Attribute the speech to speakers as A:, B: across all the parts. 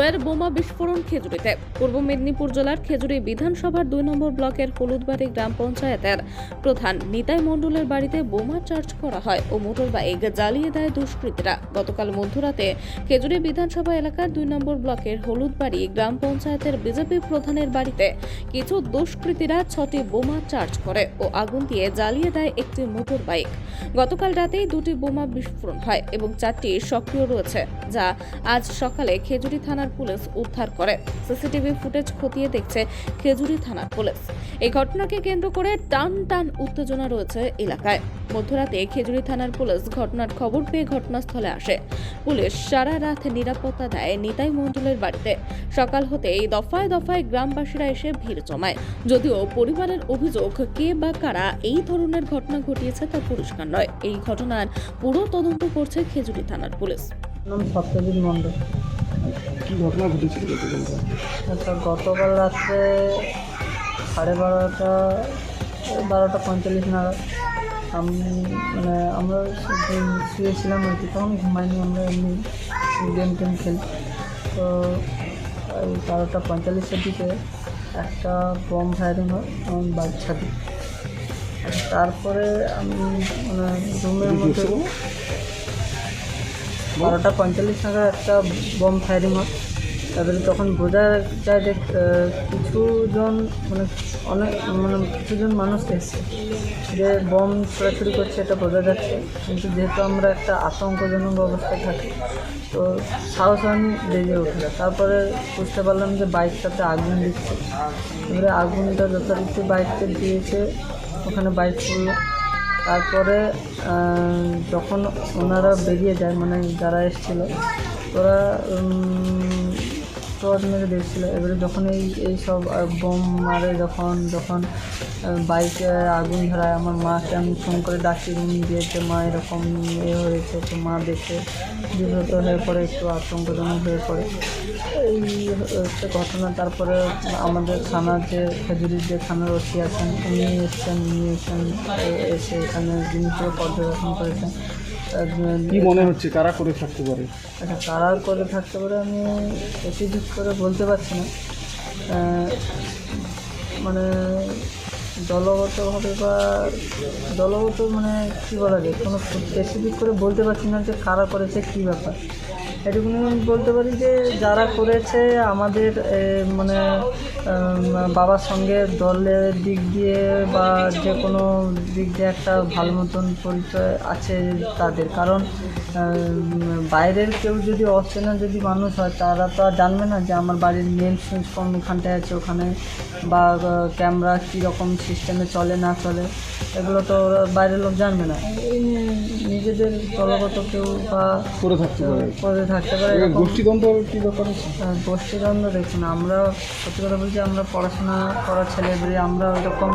A: ফের বোমা বিস্ফোরণ খেজুরিতে। পূর্ব মেদিনীপুর জেলার খেজুরি বিধানসভার দুই নম্বর ব্লকের হলুদবাড়ি গ্রাম পঞ্চায়েতের প্রধান নিতাই মণ্ডলের বাড়িতে বোমা চার্জ করা হয় ও মোটর বাইক জ্বালিয়ে দেয় দুষ্কৃতীরা। গতকাল মধ্যরাতে খেজুরি বিধানসভা এলাকার দুই নম্বর ব্লকের হলুদবাড়ি গ্রাম পঞ্চায়েতের বিজেপি প্রধানের বাড়িতে কিছু দুষ্কৃতীরা ছটি বোমা চার্জ করে ও আগুন দিয়ে জ্বালিয়ে দেয় একটি মোটর বাইক গতকাল রাতেই দুটি বোমা বিস্ফোরণ হয় এবং চারটি সক্রিয় রয়েছে, যা আজ সকালে খেজুরি থানার পুলিশ উদ্ধার করে। সিসিটিভি ফুটেজ খতিয়ে দেখছে খেজুরি থানার পুলিশ। এই ঘটনাকে কেন্দ্র করে টান টান উত্তেজনা রয়েছে এলাকায়। মধ্যরাতে খেজুরি থানার পুলিশ ঘটনার খবর পেয়ে ঘটনাস্থলে আসে। পুলিশ সারা রাত নিরাপত্তা দেয় নিতাই মণ্ডলের বাড়িতে। সকাল হতেই দফায় দফায় গ্রামবাসীরা এসে ভিড় জমায়। যদিও পরিবারের অভিযোগ কে বা কারা এই ধরনের ঘটনা ঘটিয়েছে তা পরিষ্কার নয়। এই ঘটনার পুরো তদন্ত করছে খেজুরি থানার পুলিশ।
B: নাম সত্যজিৎ মণ্ডল।
C: কি ঘটনা ঘটেছিল
B: আচ্ছা গতকাল রাত্রে সাড়ে বারোটা বারোটা পঁয়তাল্লিশ নাগাদ আমি মানে আমরা শুয়েছিলাম আর কি তখন ঘুমাইনি আমরা এমনি গেম টেম খেলি। তো এই বারোটা পঁয়তাল্লিশের দিকে একটা বম ফায়ারিং হয় আমার বাড়ির ছাদে তারপরে আমি মানে রুমের মধ্যে বারোটা পঁয়তাল্লিশ নাগাদ একটা বম ফায়ারিং হয়। তারপরে তখন বোঝা যায় যে কিছুজন মানে অনেক মানে কিছুজন মানুষ এসছে যে বম ছোড়াছুড়ি করছে, এটা বোঝা যাচ্ছে। কিন্তু যেহেতু আমরা একটা আতঙ্কজনক অবস্থায় থাকি, তো সাহস হয়নি বেরিয়ে উঠে তারপরে বুঝতে পারলাম যে বাইকটাতে আগুন দিচ্ছে। এবারে আগুনটা যথারীতি বাইককে দিয়েছে, ওখানে বাইক পড়ল। তারপরে যখন ওনারা বেরিয়ে যায় মানে যারা এসেছিল, ওরা টর্চ মেরে দেখছিলো। এবারে যখন এই এই সব বোম মারে, যখন যখন বাইকে আগুন ধরায়, আমার মাকে আমি ফোন করে ডাকি রুম দিয়েছে মা এরকম ইয়ে হয়েছে তো মা দেখে বিব্রত হয়ে পড়ে, একটু আতঙ্কজনক হয়ে পড়ে। এই হচ্ছে ঘটনা তারপরে আমাদের থানার যে খেজুরির যে থানার ওসি আছেন উনি এসছেন উনি এসছেন এসে এখানে জিনিসগুলো পর্যবেক্ষণ করেছেন
C: কি মনে হচ্ছে কারা করে থাকতে পারে?
B: আচ্ছা কারা করে থাকতে পারে আমি স্পেসিফিক করে বলতে পারছি না। মানে দলগতভাবে বা দলগত মানে কী বলা যায় কোনো স্পেসিফিক করে বলতে পারছি না যে কারা করেছে কী ব্যাপার। এটুকুনি আমি বলতে পারি যে যারা করেছে আমাদের এ, মানে বাবার সঙ্গে দলের দিক দিয়ে বা যে কোনো দিক দিয়ে একটা ভালো মতন পরিচয় আছে তাদের। কারণ বাইরের কেউ যদি অচেনা যদি মানুষ হয় তারা তো আর জানবে না যে আমার বাড়ির মেন সুইচ কোন ওখানটায় আছে ওখানে বা ক্যামেরা কীরকম সিস্টেমে চলে না চলে এগুলো তো ওরা বাইরের লোক জানবে না। এই নিজেদের দলগত কেউ বা
C: করে থাকতে পারে।
B: করে থাকতে পারে
C: গোষ্ঠীদ্বন্দ্ব কি ব্যাপার আছে?
B: আহ, গোষ্ঠীদ্বন্দ্ব দেখুন আমরা সত্যি কথা বলছি আমরা পড়াশোনা করা ছেলেবেলে আমরা ওরকম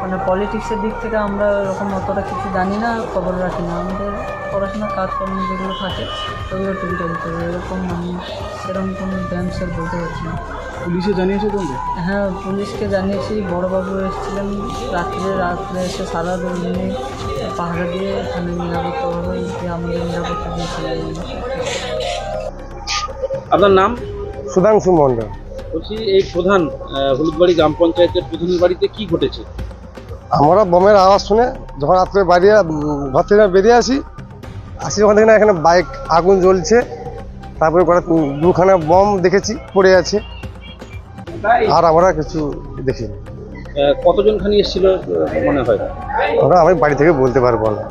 B: মানে পলিটিক্সের দিক থেকে আমরা ওরকম অতটা কিছু জানি না খবর রাখি না। আমাদের পড়াশোনা কাজকর্ম যেগুলো থাকে ওগুলো টিভিটা দিতে হবে। এরকম আমি সেরকম কোনো ড্যান্সের বলতে পারছি না।
C: পুলিশে জানিয়েছে তোমরা?
B: হ্যাঁ পুলিশকে জানিয়েছি বড়োবাবু এসেছিলেন রাত্রে রাত্রে এসে সারা দিনে পাহাড়ে দিয়ে এখানে নিরাপত্তাভাবে আমাদের নিরাপত্তা দিয়েছিলেন।
D: আপনার নাম?
E: সুধাংশু মণ্ডল।
D: বলছি এই প্রধান হলুদবাড়ি গ্রাম পঞ্চায়েতের প্রধানের বাড়িতে কি ঘটেছে?
E: আমরা বোমের আওয়াজ শুনে যখন রাত্রে বাড়িয়ে ঘর থেকে বেরিয়ে আসি আসি যখন দেখি না এখানে বাইক আগুন জ্বলছে। তারপরে কটা দুখানা বম দেখেছি পড়ে আছে। আর আমরা কিছু দেখিনি।
D: কতজন খানি এসেছিল মনে হয়?
E: ওরা আমি বাড়ি থেকে বলতে পারব না।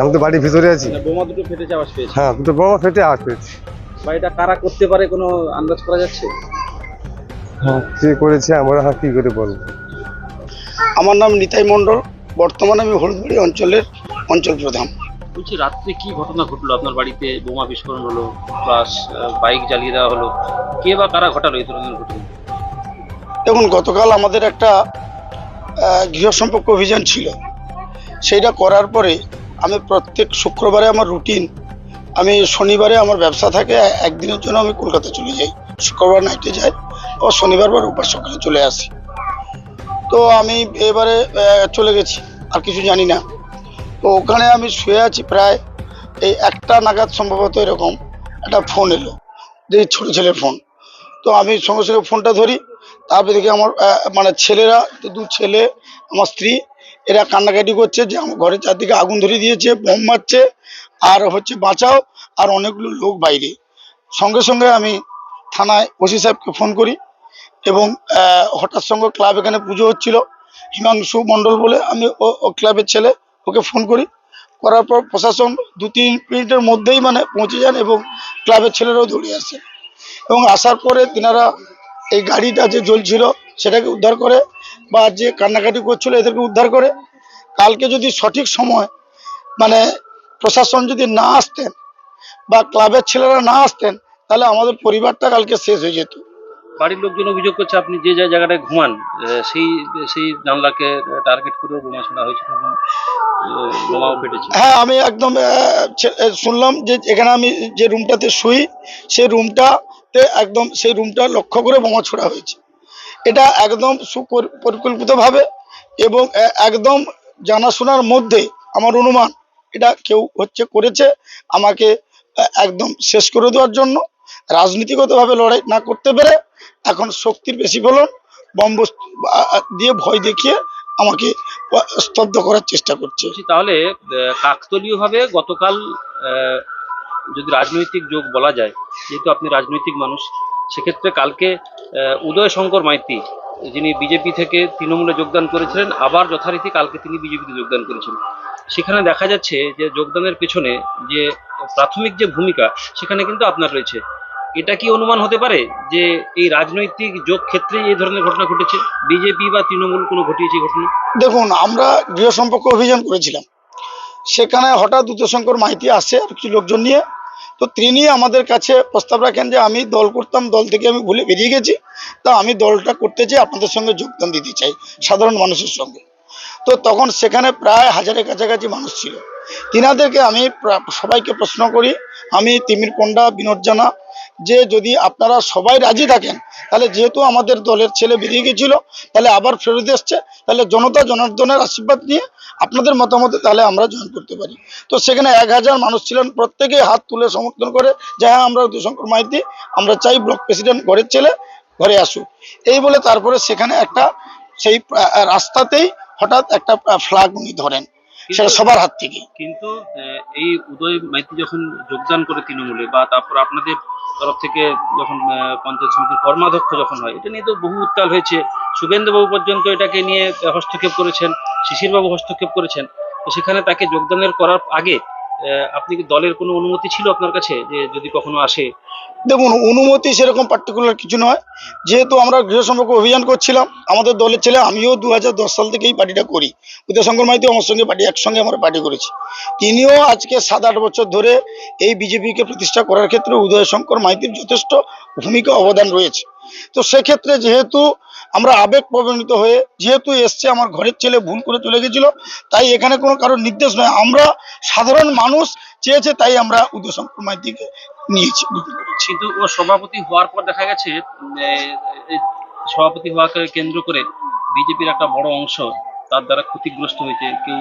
E: আমি তো বাড়ির ভিতরে আছি।
D: বোমা দুটো ফেটে আওয়াজ পেয়েছে।
E: হ্যাঁ দুটো বোমা ফেটে আওয়াজ পেয়েছি।
D: বাড়িটা কারা করতে পারে কোনো আন্দাজ করা যাচ্ছে?
E: হ্যাঁ কে করেছে আমরা কী করে বলব?
F: আমার নাম নিতাই মণ্ডল বর্তমানে আমি হলুদবাড়ি অঞ্চলের অঞ্চল প্রধান।
D: বলছি রাত্রে কি ঘটনা ঘটলো? আপনার বাড়িতে বোমা বিস্ফোরণ হলো প্লাস বাইক জ্বালিয়ে দেওয়া হলো কে বা কারা ঘটালো এই ধরনের ঘটনা?
F: দেখুন গতকাল আমাদের একটা গৃহ সম্পর্ক অভিযান ছিল। সেইটা করার পরে আমি প্রত্যেক শুক্রবারে আমার রুটিন আমি শনিবারে আমার ব্যবসা থাকে, একদিনের জন্য আমি কলকাতা চলে যাই। শুক্রবার নাইটে যাই ও শনিবার বা রোববার সকালে চলে আসি। তো আমি এবারে চলে গেছি, আর কিছু জানি না। তো ওখানে আমি শুয়ে আছি প্রায়, এই একটা নাগাদ সম্ভবত এরকম একটা ফোন এলো, যে ছোটো ছেলের ফোন তো আমি সঙ্গে সঙ্গে ফোনটা ধরি, তারপরে দেখি আমার মানে ছেলেরা, দু ছেলে, আমার স্ত্রী, এরা কান্নাকাটি করছে যে আমার ঘরের চারদিকে আগুন ধরে দিয়েছে, বোম মারছে আর হচ্ছে বাঁচাও আর অনেকগুলো লোক বাইরে। সঙ্গে সঙ্গে আমি থানায় ওসি সাহেবকে ফোন করি এবং হঠাৎ সঙ্গে ক্লাব এখানে পুজো হচ্ছিল, হিমাংশু মণ্ডল বলে আমি ও ক্লাবের ছেলে, ওকে ফোন করি। করার পর প্রশাসন দু তিন মিনিটের মধ্যেই মানে পৌঁছে যান এবং ক্লাবের ছেলেরাও দৌড়ে আসে। এবং আসার পরে তিনারা এই গাড়িটা যে জ্বলছিল সেটাকে উদ্ধার করে বা যে কান্নাকাটি করছিল এদেরকে উদ্ধার করে। কালকে যদি সঠিক সময় মানে প্রশাসন যদি না আসতেন বা ক্লাবের ছেলেরা না আসতেন তাহলে আমাদের পরিবারটা কালকে শেষ হয়ে যেত।
D: বাড়ির লোকজন অভিযোগ করছে আপনি যে যে জায়গাটায় ঘুমান সেই সেই জানলাকে টার্গেট করেও বোমা ছোড়া হয়েছিল এবং বোমাও ফেটেছে।
F: হ্যাঁ আমি একদম শুনলাম যে এখানে আমি যে রুমটাতে শুই সেই রুমটাতে একদম সেই রুমটা লক্ষ্য করে বোমা ছোড়া হয়েছে। এটা একদম সুপরিকল্পিতভাবে এবং একদম জানাশোনার মধ্যে আমার অনুমান এটা কেউ হচ্ছে করেছে আমাকে একদম শেষ করে দেওয়ার জন্য। রাজনীতিগতভাবে লড়াই না করতে পেরে এখন শক্তির বেশি ফলন বম বস্তু আহ, দিয়ে ভয় দেখিয়ে আমাকে স্তব্ধ করার চেষ্টা করছে।
D: তাহলে কাকতলীয় ভাবে গতকাল যদি রাজনৈতিক যোগ বলা যায় যেহেতু আপনি রাজনৈতিক মানুষ সেক্ষেত্রে কালকে উদয় শঙ্কর মাইতি যিনি বিজেপি থেকে তৃণমূলে যোগদান করেছিলেন আবার যথারীতি কালকে তিনি বিজেপিতে যোগদান করেছেন। সেখানে দেখা যাচ্ছে যে যোগদানের পেছনে যে প্রাথমিক যে ভূমিকা, সেখানে কিন্তু আপনার রয়েছে। এটা কি অনুমান হতে পারে যে এই রাজনৈতিক যোগ ক্ষেত্রে এই ধরনের ঘটনা ঘটেছে? বিজেপি বা তৃণমূল কোনো ঘটিয়েছে ঘটনা?
F: দেখুন, আমরা গৃহ সম্পর্ক অভিযান করেছিলাম। সেখানে হঠাৎ উদয়শঙ্কর মাইতি আসে আর কিছু লোকজন নিয়ে। তো তিনি আমাদের কাছে প্রস্তাব রাখেন যে আমি দল করতাম, দল থেকে আমি ভুলে বেরিয়ে গেছি। তা আমি দলটা করতে চাই, আপনাদের সঙ্গে যোগদান দিতে চাই, সাধারণ মানুষের সঙ্গে। তো তখন সেখানে প্রায় হাজারের কাছাকাছি মানুষ ছিল। তিনাদেরকে আমি সবাইকে প্রশ্ন করি, আমি তিমির পণ্ডা, বিনোদ জানা, যে যদি আপনারা সবাই রাজি থাকেন, তাহলে যেহেতু আমাদের দলের ছেলে বেরিয়ে গেছিল, তাহলে আবার ফেরত এসছে, তাহলে জনতা জনার্দনের আশীর্বাদ নিয়ে আপনাদের মতামতে, তাহলে আমরা জয়েন করতে পারি। তো সেখানে এক হাজার মানুষ ছিলেন প্রত্যেকেই হাত তুলে সমর্থন করে, যে হ্যাঁ আমরা দুশঙ্কর মাইতি, আমরা চাই ব্লক প্রেসিডেন্ট ঘরের ছেলে ঘরে আসুক। এই বলে তারপরে সেখানে একটা সেই রাস্তাতেই হঠাৎ একটা ফ্ল্যাগ উনি ধরেন সেটা সবার হাত থেকে।
D: কিন্তু এই উদয় মাইতি যখন যোগদান করে তৃণমূলে বা তারপর আপনাদের তরফ থেকে যখন পঞ্চায়েত সমিতির কর্মাধ্যক্ষ যখন হয় এটা নিয়ে তো বহু উত্তাল হয়েছে। শুভেন্দুবাবু পর্যন্ত এটাকে নিয়ে হস্তক্ষেপ করেছেন শিশিরবাবু হস্তক্ষেপ করেছেন। তো সেখানে তাকে যোগদানের করার আগে আপনি কি দলের কোনো অনুমতি ছিল আপনার কাছে যে যদি কখনো আসে?
F: দেখুন, অনুমতি সেরকম পার্টিকুলার কিছু নয়। যেহেতু আমরা গৃহ সম্পর্ক অভিযান করছিলাম, আমাদের দলের ছেলে, আমিও দু হাজার দশ সাল থেকে এই পার্টিটা করি। উদয়শঙ্কর মাইতি আমার সঙ্গে পার্টি, একসঙ্গে আমরা পার্টি করেছি। তিনিও আজকে সাত আট বছর ধরে এই বিজেপিকে প্রতিষ্ঠা করার ক্ষেত্রে উদয়শঙ্কর মাইতির যথেষ্ট ভূমিকা, অবদান রয়েছে। তো সেক্ষেত্রে যেহেতু আমরা আবেগ প্রবণিত হয়ে যেহেতু এসছে আমার ঘরের ছেলে ভুল করে চলে গেছিল তাই এখানে কোনো কারোর নির্দেশ নয়। আমরা সাধারণ মানুষ চেয়েছে তাই আমরা উদয়শঙ্কর মাইতিকে নিয়েছি
D: কিন্তু ও সভাপতি হওয়ার পর দেখা গেছে সভাপতি হওয়াকে কেন্দ্র করে বিজেপির একটা বড় অংশ তার দ্বারা ক্ষতিগ্রস্ত হয়েছে। কেউ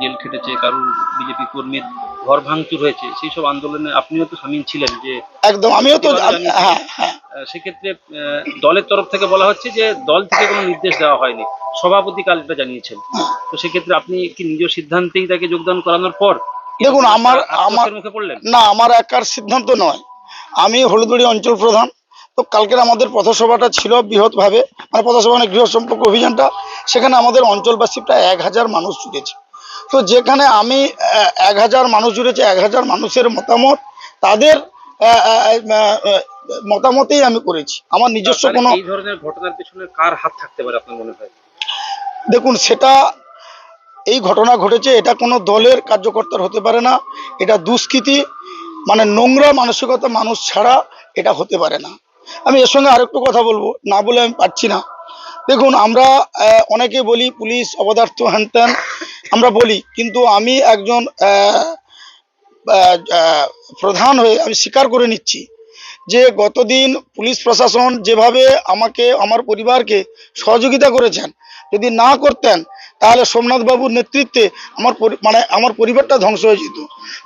D: জেল খেটেছে কারোর বিজেপি কর্মীর ঘর ভাঙচুর হয়েছে সেই সব আন্দোলনে আপনিও তো সামিল ছিলেন যে
F: একদম আমিও তো হ্যাঁ।
D: সেক্ষেত্রে দলের তরফ থেকে বলা হচ্ছে যে দল থেকে কোনো নির্দেশ দেওয়া হয়নি। সভাপতি কালটা জানিয়েছেন। তো সেক্ষেত্রে আপনি কি নিজ সিদ্ধান্তেই তাকে যোগদান করানোর পর
F: দেখুন, আমার- আমার-
D: মুখে পড়লেন?
F: না আমার একার সিদ্ধান্ত নয়। আমি হলুদুড়ি অঞ্চল প্রধান। তো কালকের আমাদের পথসভাটা ছিল বৃহৎভাবে। মানে পথসভা মানে গৃহ সম্পর্ক অভিযানটা। সেখানে আমাদের অঞ্চলবাসী প্রায় এক হাজার মানুষ জুড়েছে তো যেখানে আমি এক হাজার মানুষ জুড়েছে এক হাজার মানুষের মতামত তাদের মতামতেই আমি করেছি। আমার নিজস্ব কোনো
D: এই ধরনের ঘটনার পেছনে কার হাত থাকতে পারে আপনার মনে হয়?
F: দেখুন সেটা এই ঘটনা ঘটেছে এটা কোনো দলের কার্যকর্তার হতে পারে না এটা দুষ্কৃতি মানে নোংরা মানসিকতা মানুষ ছাড়া এটা হতে পারে না। আমি এর সঙ্গে আরেকটু কথা বলব না বলে আমি পারছি না। দেখুন আমরা অনেকে বলি পুলিশ অপদার্থ হ্যান আমরা বলি কিন্তু আমি একজন প্রধান হয়ে আমি স্বীকার করে নিচ্ছি যে গতদিন পুলিশ প্রশাসন যেভাবে আমাকে আমার পরিবারকে সহযোগিতা করেছেন যদি না করতেন তাহলে সোমনাথ বাবুর নেতৃত্বে আমার মানে আমার পরিবারটা ধ্বংস হয়ে যেত।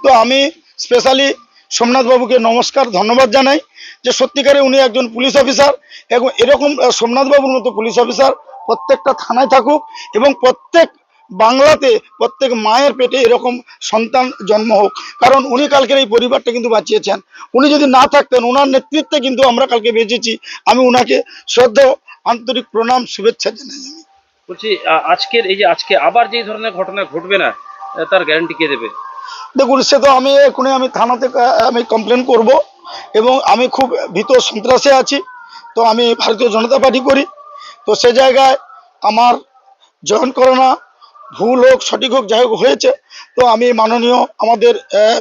F: তো আমি স্পেশালি সোমনাথ বাবুকে নমস্কার ধন্যবাদ জানাই যে সত্যিকারে উনি একজন পুলিশ অফিসার এবং এরকম আহ, সোমনাথ বাবুর মতো পুলিশ অফিসার প্রত্যেকটা থানায় থাকুক এবং প্রত্যেক বাংলাতে প্রত্যেক মায়ের পেটে এরকম সন্তান জন্ম হোক। কারণ উনি কালকের এই পরিবারটা কিন্তু বাঁচিয়েছেন। উনি যদি না থাকতেন ওনার নেতৃত্বে কিন্তু আমরা কালকে বেঁচেছি। আমি ওনাকে শ্রদ্ধা আন্তরিক প্রণাম শুভেচ্ছা জানাই। আমি
D: বলছি আজকের এই যে আজকে আবার যে ধরনের ঘটনা ঘটবে না তার গ্যারান্টি কে দেবে?
F: দেখুন সে তো আমি এখনই আমি থানাতে আমি কমপ্লেন করব এবং আমি খুব ভীত সন্ত্রাসে আছি। তো আমি ভারতীয় জনতা পার্টি করি। তো সে জায়গায় আমার জয়েন করে না ভুল হোক সঠিক হোক যাই হোক হয়েছে। তো আমি মাননীয় আমাদের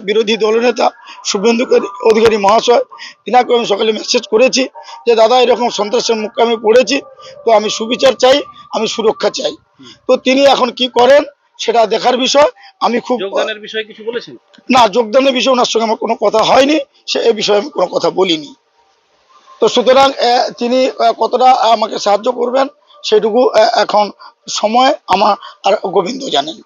F: বিরোধী দলনেতা শুভেন্দু অধিকারী মহাশয় তিনাকে আমি সকালে মেসেজ করেছি যে দাদা এরকম সন্ত্রাসের মুখে আমি পড়েছি তো আমি সুবিচার চাই আমি সুরক্ষা চাই। তো তিনি এখন কি করেন সেটা দেখার বিষয়। আমি খুব
D: যোগদানের বিষয়ে কিছু বলেছেন?
F: না যোগদানের বিষয়ে ওনার সঙ্গে আমার কোনো কথা হয়নি সে এ বিষয়ে আমি কোনো কথা বলিনি। তো সুতরাং তিনি কতটা আমাকে সাহায্য করবেন সেটুকু এখন সময় আমার আর গোবিন্দ জানেন।